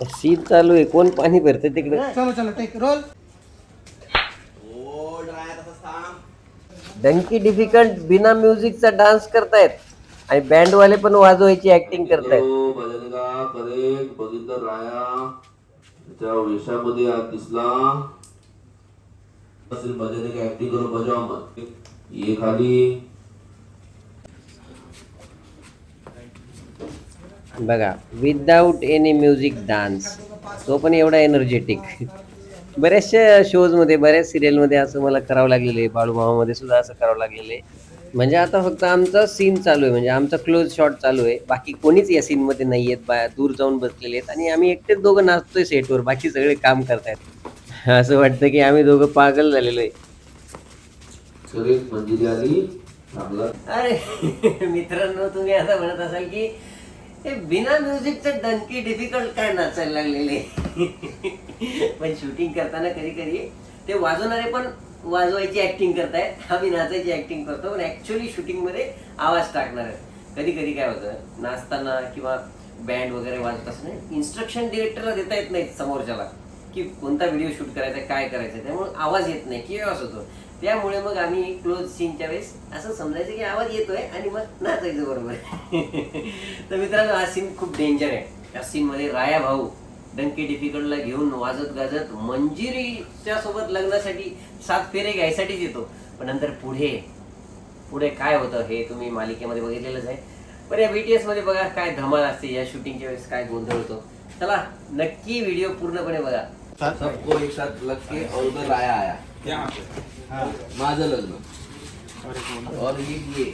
Scene चालू आहे. कोण पाणी भरते तिकडे? चलो चलो टेक रोल डंकी डिफिकल्ट बिना म्युझिकचा डान्स करतायत. आणि बँड वाले पण वाजवायची ऍक्टिंग करतायत. बघितलं राया त्याच्या वेशामध्ये आज दिसला. असेल भजनिका ऍक्टिंग करून बजाव मग ये खाली बघा विदाऊट एनी म्युझिक डान्स तो पण एवढा एनर्जेटिक बऱ्याचशा शोजमध्ये बऱ्याच सिरियलमध्ये असं मला करावं लागलेलं आहे. बाळूमामामध्ये सुद्धा असं करावं लागलेलं आहे. म्हणजे आता फक्त आमचा सीन चालू आहे. म्हणजे आमचा क्लोज शॉट चालू आहे. बाकी कोणीच या सीनमध्ये नाही आहेत. बा दूर जाऊन बसलेले आहेत. आणि आम्ही एकटेच दोघं नाचतोय सेटवर बाकी सगळे काम करतायत. असं वाटतं की आम्ही दोघं पागल झालेलो आहे. अरे मित्रांनो तुम्ही आता म्हणत असाल की हे बिना म्युझिकचं डनकी डिफिकल्ट काय नाचायला लागलेले? पण शूटिंग करताना कधी कधी ते वाजवणारे पण वाजवायची ऍक्टिंग करतायत. आम्ही नाचायची ऍक्टिंग करतो पण ऍक्च्युअली शूटिंगमध्ये आवाज टाकणार आहेत. कधी कधी काय होतं नाचताना किंवा बँड वगैरे वाजत असताना इन्स्ट्रक्शन डिरेक्टरला देता येत नाहीत समोरच्याला की कोणता व्हिडिओ शूट करायचा आहे, काय करायचं त्यामुळे आवाज येत नाही किंवा होतो. त्यामुळे मग आम्ही क्लोज सीनच्या वेळेस असं समजायचं की आवाज येतोय आणि मग नाचायचं बरोबर. तर मित्रांनो हा सीन खूप डेंजर आहे. या सीन मध्ये राया भाऊ डंकी डिफिकल्टला घेऊन वाजत गाजत मंजिरीच्या सोबत लग्नासाठी सात फेरे घ्यायसाठीच येतो. पण नंतर पुढे पुढे काय होतं हे तुम्ही मालिकेमध्ये बघितलेलंच आहे. पण या बीटीएसमध्ये बघा काय धमाल असते. या शूटिंगच्या वेळेस काय गोंधळ होतो. चला नक्की व्हिडिओ पूर्णपणे बघा. सबको एक साथ लग के और उधर आया आया. माझं लग्न और ये ये।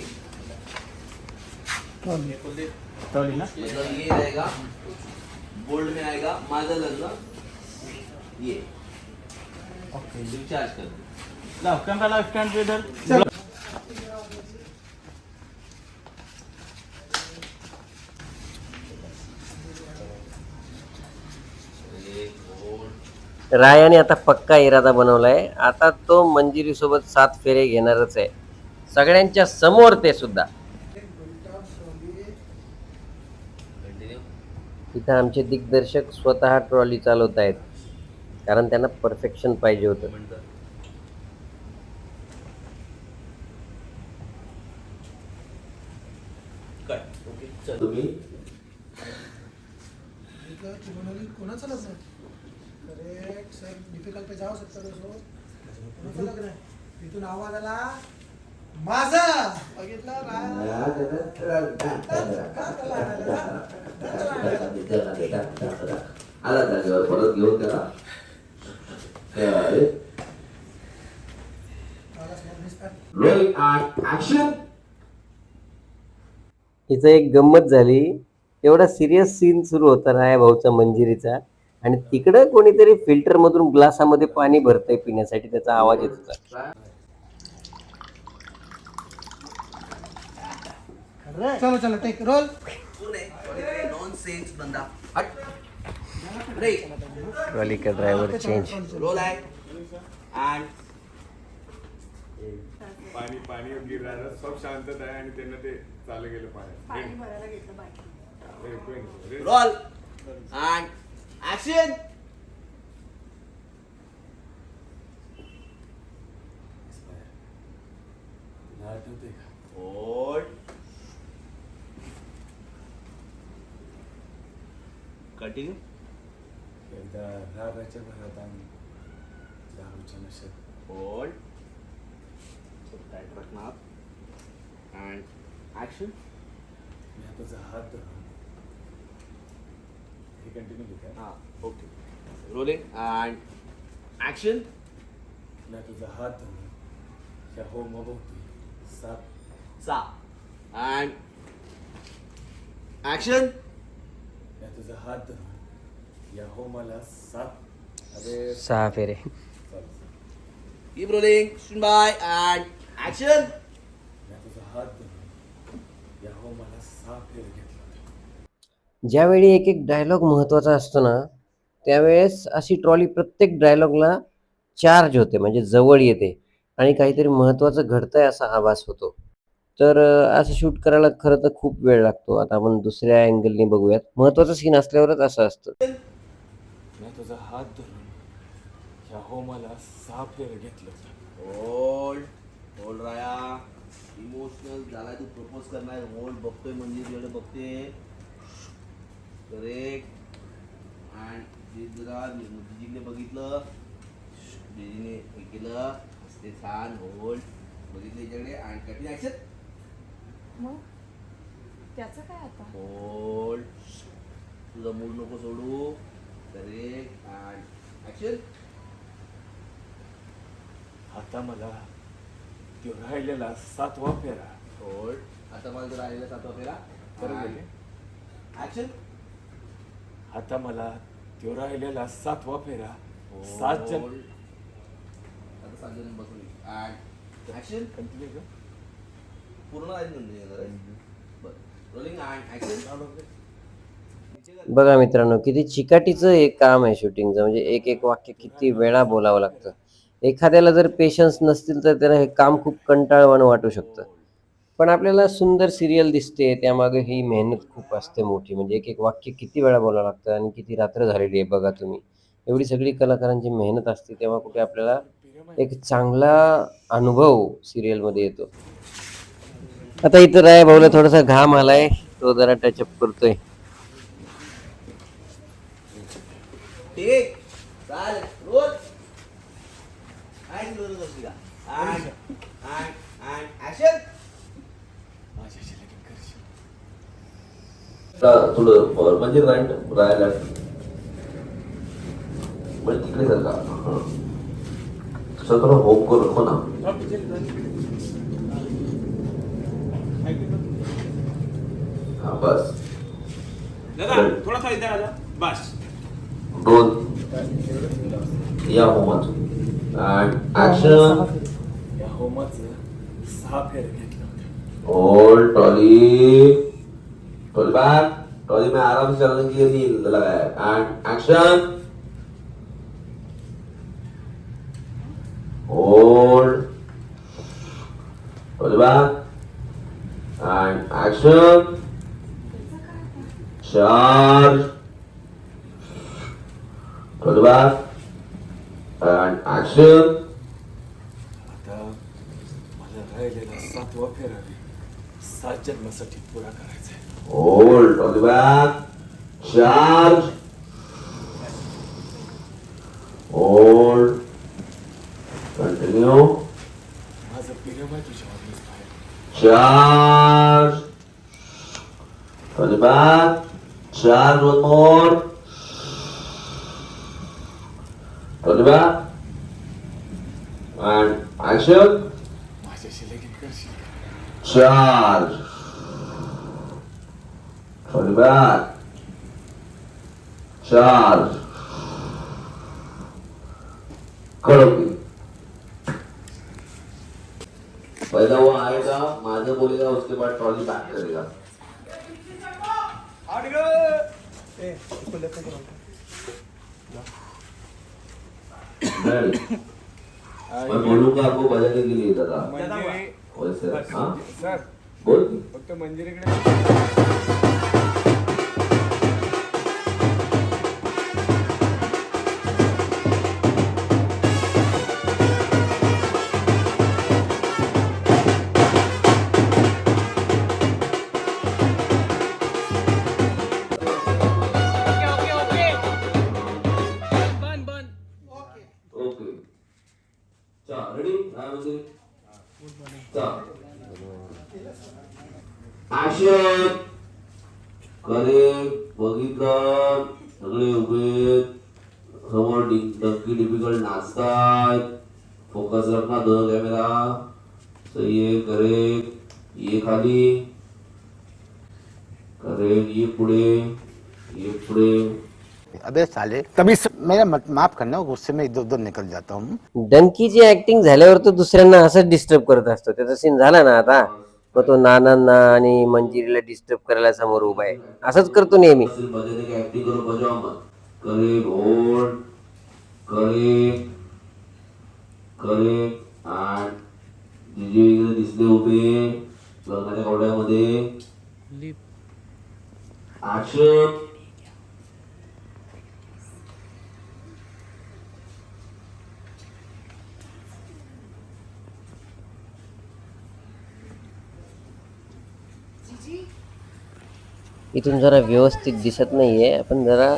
मतलब ये रहेगा बोल्ड में आएगा माझं लग्न ये। रिचार्ज कर दो। लाओ कैमरा लाओ स्टैंड पे इधर। रायाने आता पक्का इरादा बनवलाय. आता तो मंजिरी सोबत सात फेरे घेणारच आहे. सगळ्यांच्या समोर ते सुद्धा. इथं आमचे दिग्दर्शक स्वतः ट्रॉली चालवत आहेत. कारण त्यांना परफेक्शन पाहिजे होतं. कट ओके चल. तुम्ही? कोणाचं लग्न करेक्ट सर डिफिकल्ट पे जाऊ शकता दोस्तो कोणाचं लग्न आहे? तिथून आवाज आला. माझा! बघितला आला जागेवर परत घेऊन त्याला हिचं एक गंमत झाली. एवढा सिरियस सीन सुरू होता राया भाऊचा मंजिरीचा. आणि तिकडं कोणीतरी फिल्टर मधून ग्लासामध्ये पाणी भरतंय पिण्यासाठी त्याचा आवाज येत होता चलो चलो टेक रोल नॉन सेन्स बंदा हट रे ट्रॉली का ड्रायव्हर चेंज रोल आहे पाणी पाणी गिर राहिलं सब शांतता आहे आणि त्यांना ते चालू गेलं पाणी. Roll and action hold continue एकदा रागाच्या भरात आणि दारूच्या नशेत Hold. So tight button up. And action. मी तुझा हात धरून हे कंटिन्यू घेत Ah, okay. Rolling and action. मी तुझा हात धरून या होमाभोवती सात Sa. And action. मी तुझा हात धरून या होमाला सात अरे सहा फेरे चालेल Keep rolling. Stand by and action. मी तुझा हात धरून या होमाला सहा फेर घेतला ज्यावेळी एक एक डायलॉग महत्त्वाचा असतो ना त्यावेळेस अशी ट्रॉली प्रत्येक डायलॉगला चार्ज होते म्हणजे जवळ येते आणि काहीतरी महत्वाचं घडतंय असा आभास होतो. तर असं शूट करायला खरं तर खूप वेळ लागतो. आता आपण दुसऱ्या अँगलने बघूयात. महत्वाचं सीन असल्यावरच असं असतं. तुझा हात धरून ह्या होमाला सहा फेर घेतलं होतं. होल्ड होल्ड राया. इमोशनल झालाय तू प्रपोज करणार. होल्ड बघतोय मंदिरकडे बघते. करेक्ट अँड जरा जिजीने बघितलं. जिजीने हे केलं. हसते छान होल्ड बघितलं याच्याकडे. अँड कठीण ऍक्शन मग? त्याचं काय आता? होल्ड तुझा मूड नको सोडू. करेक्ट अँड ऍक्शन आता मला तो राहिलेला सातवा फेरा. होल्ड आता मला जर राहिलेला सातवा फेरा. ऍक्शन आता मला तो राहिलेला सातवा फेरा. सात जण. Hold. आता सात जण बसून अँड ऍक्शन कंटिन्यू कर. पूर्ण आहे म्हणजे बरं. रोलिंग अँड ऍक्शन बघा मित्रांनो किती चिकाटीचं एक काम आहे शूटिंगचं. म्हणजे एक एक वाक्य किती वेळा बोलावं लागतं. एखाद्याला जर पेशन्स नसतील तर त्याला हे काम खूप कंटाळवाणं वाटू शकतं. पण आपल्याला सुंदर सिरियल दिसते त्यामागे ही मेहनत खूप असते मोठी. म्हणजे एक एक वाक्य किती वेळा बोलावं लागतं आणि किती रात्र झालेली आहे बघा तुम्ही. एवढी सगळी कलाकारांची मेहनत असते तेव्हा कुठे आपल्याला एक चांगला अनुभव सिरियलमध्ये येतो. आता इथं राय भाऊला थोडासा घाम आलाय. तो जरा टचअप करतोय. ठीक चालेल रोल अँड रोल बसली का अँड अँड अँड ऍक्शन माझ्याशी लगीन करशील थोडं म्हणजे राईट राहायला म्हणजे तिकडे जर का? थोडं होम करून हो ना. हा बस. बस. दोन. या होमात अँड ऍक्शन या होमाचं सहा फेर घेतलं. होतं होल्ड ट्रॉली बैक ट्रॉली में आराम से चलने के लिए नहीं लगाया and action hold trolley back and action charge trolley back and action सातवा फेरा बी सात जन्मासाठी पुरा करायचा आहे Hold on the back. Charge. Hold. Continue. माझं प्रेम आहे तुझ्यावर बाहेर Charge. On the back. Charge one more. On the back. And action. माझ्याशी लगीन करशील Charge. The back. Charge. कड़ोगी पहला वो आएगा माधव बोलेगा उसके बाद ट्रॉली बैक करेगा? मैं बोलूंगा आपको बजाने के लिए दादा वैसे हाँ सर बोल फक्त मंजिरीकडे आशेत करे बघितलं सगळे उभे समोर डि- डंकी डिफिकल्ट नाचतायत. फोकस रखना दोन कॅमेरा सही आहे करेक्ट ये खाली. करे ये पुढे. ये पुढे. अबे साले तभी स... मेरा मत माफ करना गुस्से में इधर उधर निकल जाता हूँ। डंकीची ऍक्टिंग झाल्यावर तो दुसऱ्यांना असंच डिस्टर्ब करत असतो. त्याचा सीन झाला ना आता. मग तो नानांना आणि मंजिरीला डिस्टर्ब करायला समोर उभा आहे. असंच करतो नेहमी. सिर्फ बजाने की एक्टिंग करो बजाओ मत करे होल्ड करे करे आठ जीजे इकडे दिसले उभे लग्नाच्या कवड्यामध्ये इथून जरा व्यवस्थित दिसत नाहीये. आपण जरा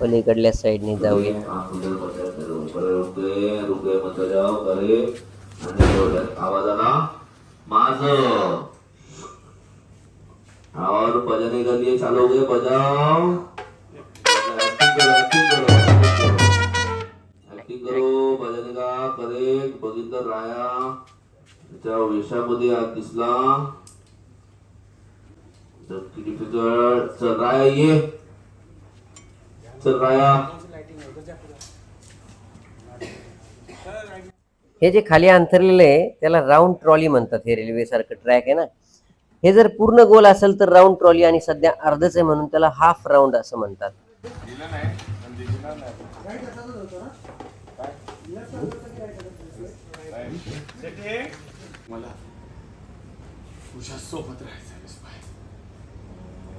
पलीकडल्या साईडने जाऊया. आवाज और बजाने लिए चालू हो गए बजाओ एक्टिंग करो बजाने का बघितलं राया. त्याच्या वेशामध्ये आज दिसला. चल राया ये. चल राया. हे जे खाली अंथरलेलं आहे त्याला राऊंड ट्रॉली म्हणतात हे रेल्वे सारखं ट्रॅक आहे ना. हे जर पूर्ण गोल असेल तर राऊंड ट्रॉली आणि सध्या अर्धच आहे म्हणून त्याला हाफ राऊंड असं म्हणतात. सोबत राहायचं.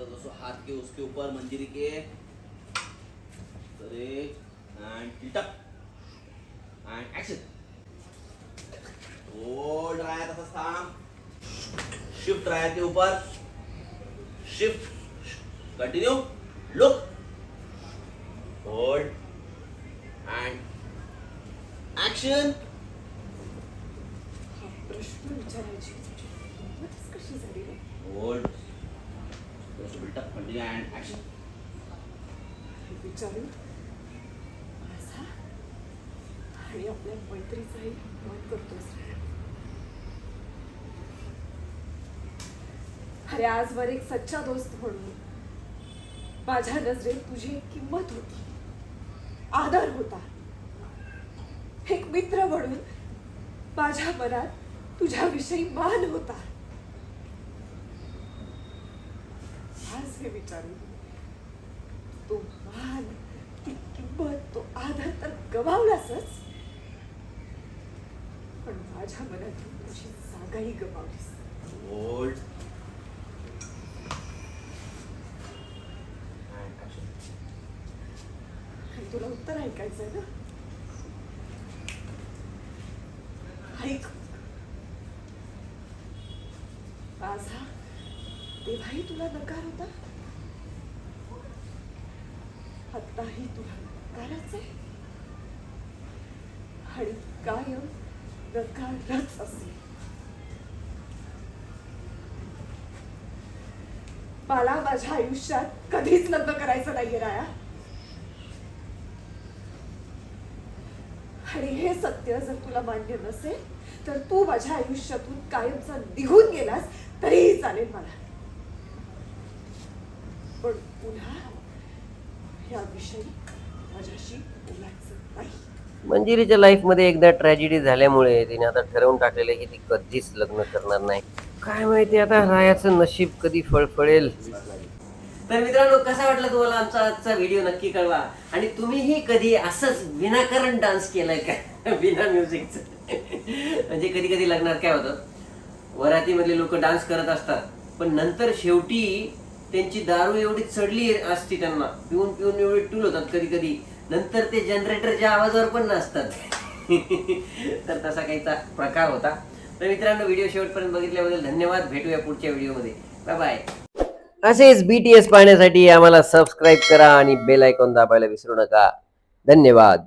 सत्तर दोस्तों हाथ के उसके ऊपर मंजरी के एंड एंड एक्शन होल्ड रहा शिफ्ट रहा के ऊपर। Shift continue look hold and action प्रश्न विचारायची होती. हिंमतच कशी झाली रे? Hold built up continue and action हे विचारू? माझा? आणि आपल्या मैत्रीचाही अपमान करतोस अरे आजवर एक सच्चा दोस्त म्हणून. माझ्या नजरेत तुझी एक किंमत होती. आदर होता. एक मित्र म्हणून माझ्या मनात तुझ्याविषयी मान होता. आज हे विचारू तो मान ती किंमत तो आदर तर गमावलासच. पण माझ्या मनातून तुझी जागाही गमावलीस. तुला उत्तर ऐकायचंय ना? तुला नकार होता? आत्ताही तुला नकारच आहे. आणि कायम नकारच असेल. मला माझ्या आयुष्यात कधीच लग्न करायचं नाहीये राया. आणि हे सत्य जर तुला मान्य नसेल तर तू माझ्या आयुष्यातून कायमचा निघून गेलास तरीही चालेल मला. पण पुन्हा याविषयी माझ्याशी बोलायचं नाही. मंजिरीच्या लाईफमध्ये एकदा ट्रॅजेडी झाल्यामुळे तिने आता ठरवून टाकलेलं की ती कधीच लग्न करणार नाही. काय माहिती आता रायाचं नशीब कधी फळफळेल? तर मित्रांनो कसा वाटला तुम्हाला आमचा आजचा व्हिडिओ नक्की कळवा. आणि तुम्हीही कधी असंच विनाकारण डान्स केलाय का? बिना म्युझिकचं म्हणजे कधी कधी लग्नात काय होतं? वरातीमधले लोक डान्स करत असतात. पण नंतर शेवटी त्यांची दारू एवढी चढली असती त्यांना. पिऊन पिऊन एवढे टूल होतात कधी कधी. नंतर ते जनरेटरच्या आवाजावर पण नसतात तर तसा काहीचा प्रकार होता. तर मित्रांनो व्हिडिओ शेवटपर्यंत बघितल्याबद्दल धन्यवाद. भेटूया पुढच्या व्हिडिओमध्ये. बाय बाय असेच बी टी एस पाहण्यासाठी आम्हाला सबस्क्राईब करा आणि बेल आयकॉन दाबायला विसरू नका. धन्यवाद.